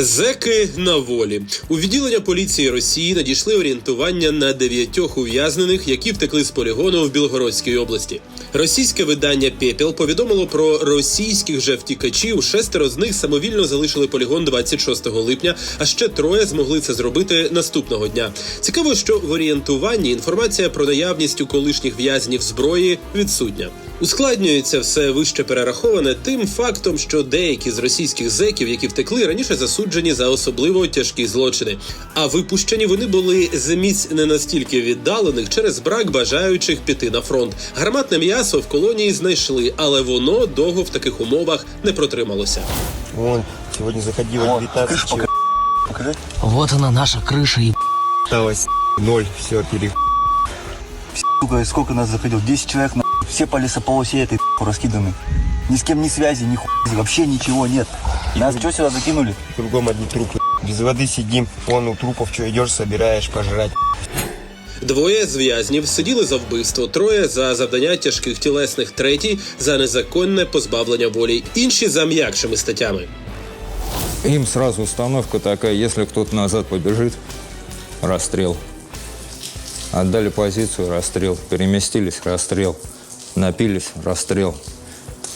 Зеки на волі у відділення поліції Росії надійшли орієнтування на дев'ятьох ув'язнених, які втекли з полігону в Білгородській області. Російське видання Пепел повідомило про російських же втікачів. Шестеро з них самовільно залишили полігон 26 липня, а ще троє змогли це зробити наступного дня. Цікаво, що в орієнтуванні інформація про наявність у колишніх в'язнів зброї відсутня. Ускладнюється все вище перераховане тим фактом, що деякі з російських зеків, які втекли, раніше засуджені за особливо тяжкі злочини. А випущені вони були з місць не настільки віддалених через брак бажаючих піти на фронт. Гарматне м'ясо в колонії знайшли, але воно довго в таких умовах не протрималося. Вон, сегодня заходило 19 человек. Вот она наша крыша и Осталось ноль, все, пере... Сука, сколько нас заходил? 10 человек, на все по лесополосе этой раскиданы. Ни с кем ни связи, ни хуй, вообще ничего нет. Нас что сюда закинули? Кругом одни трупы. Без воды сидим, вон у трупов что идешь, собираешь пожрать. Двоє з в'язнів сиділи за вбивство, троє за завдання тяжких тілесних, третій за незаконне позбавлення волі, інші за м'якшими статтями. Им сразу установка такая, если кто-то назад побежит, расстрел. Отдали позицию, расстрел. Переместились, расстрел. Напились, розстріл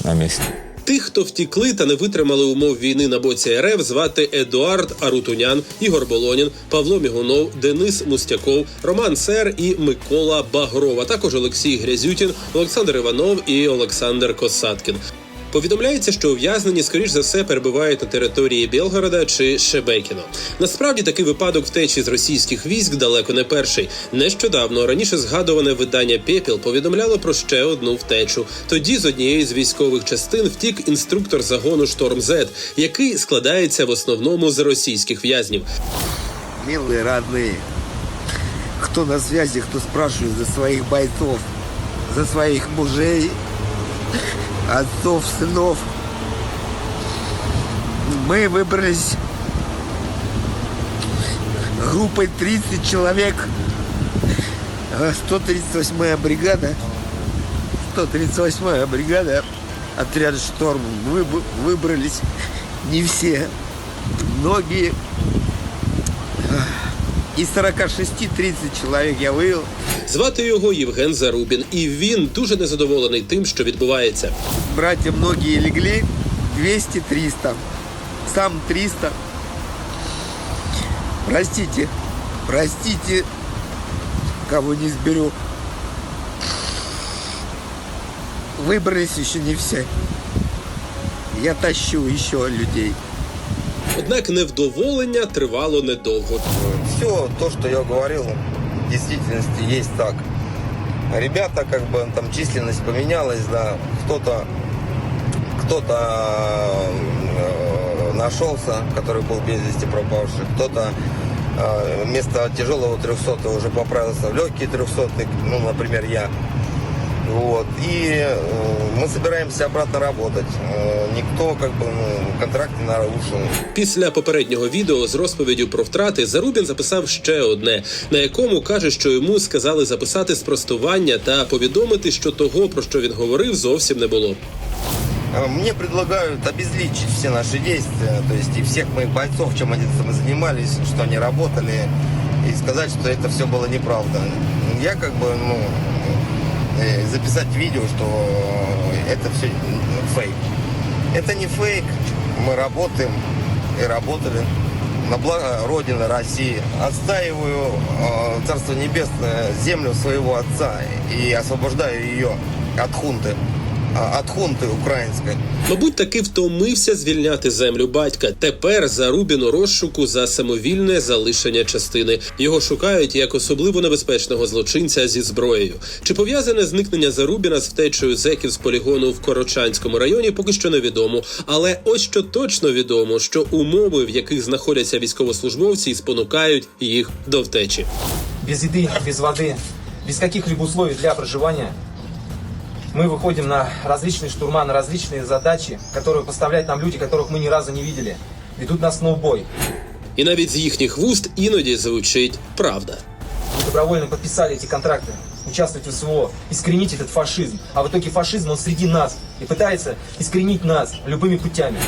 на місці. Тих, хто втікли та не витримали умов війни на боці РФ, звати Едуард Арутунян, Ігор Болонін, Павло Мігунов, Денис Мустяков, Роман Сер і Микола Багрова. також Олексій Грязютін, Олександр Іванов і Олександр Косаткін. Повідомляється, що ув'язнені, скоріш за все, перебувають на території Білгорода чи Шебекіно. Насправді такий випадок втечі з російських військ далеко не перший. Нещодавно раніше згадуване видання Пепіл повідомляло про ще одну втечу. Тоді з однієї з військових частин втік інструктор загону Шторм Зет, який складається в основному з російських в'язнів. Милые родные, кто на связи, кто спрашивает за своих бойцов, за своих мужей, отцов, сынов. Мы выбрались группой 30 человек. А 138-я бригада, 138-я бригада, отряд «Шторм» выб- выбрались не все. Многие из 46-30 человек я вывел. Звати його Євген Зарубін, і він дуже незадоволений тим, що відбувається. Братья многие легли 200-300. Сам 300. Простите, простите, кого не сберу. Выбрались еще не все. Я тащу еще людей. Однак невдоволення тривало недовго. Все то, что я говорил, в действительности есть так. Ребята, как бы, там численность поменялась, да, кто-то кто-то э, нашелся, который был без вести пропавший, кто-то э, вместо тяжелого 300 уже поправился в легкий 300 ну, например, я. Вот. И э, мы собираемся обратно работать. Э, никто, как бы, ну, контракт не нарушил. Після попереднього відео з розповіддю про втрати Зарубін записав ще одне, на якому каже, що йому сказали записати спростування та повідомити, що того, про що він говорив, зовсім не було. А Мне предлагают обезличить все наши действия, то есть и всех моих бойцов, чем они там занимались, что они работали, и сказать, что это все было неправда. Я как бы, ну, э, записать видео, что это все фейк. Это не фейк, мы работаем и работали на благо Родины России. Отстаиваю э, Царство Небесное, землю своего отца и освобождаю ее от хунты, а, от хунты украинской. Мабуть, таки втомився звільняти землю батька. Тепер Зарубін у розшуку за самовільне залишення частини. Його шукають як особливо небезпечного злочинця зі зброєю. Чи пов'язане зникнення Зарубіна з втечею зеків з полігону в Корочанському районі, поки що невідомо. Але ось що точно відомо, що умови, в яких знаходяться військовослужбовці, спонукають їх до втечі. без еды, без воды, без каких-либо условий для проживания, мы выходим на различные штурма, на различные задачи, которые поставляют нам люди, которых мы ни разу не видели. Ведут нас на убой. І навіть з їхніх вуст іноді звучить правда. Мы добровольно подписали эти контракты, участвовать в СВО, искоренить этот фашизм. А в итоге фашизм, он среди нас и пытается искоренить нас любыми путями.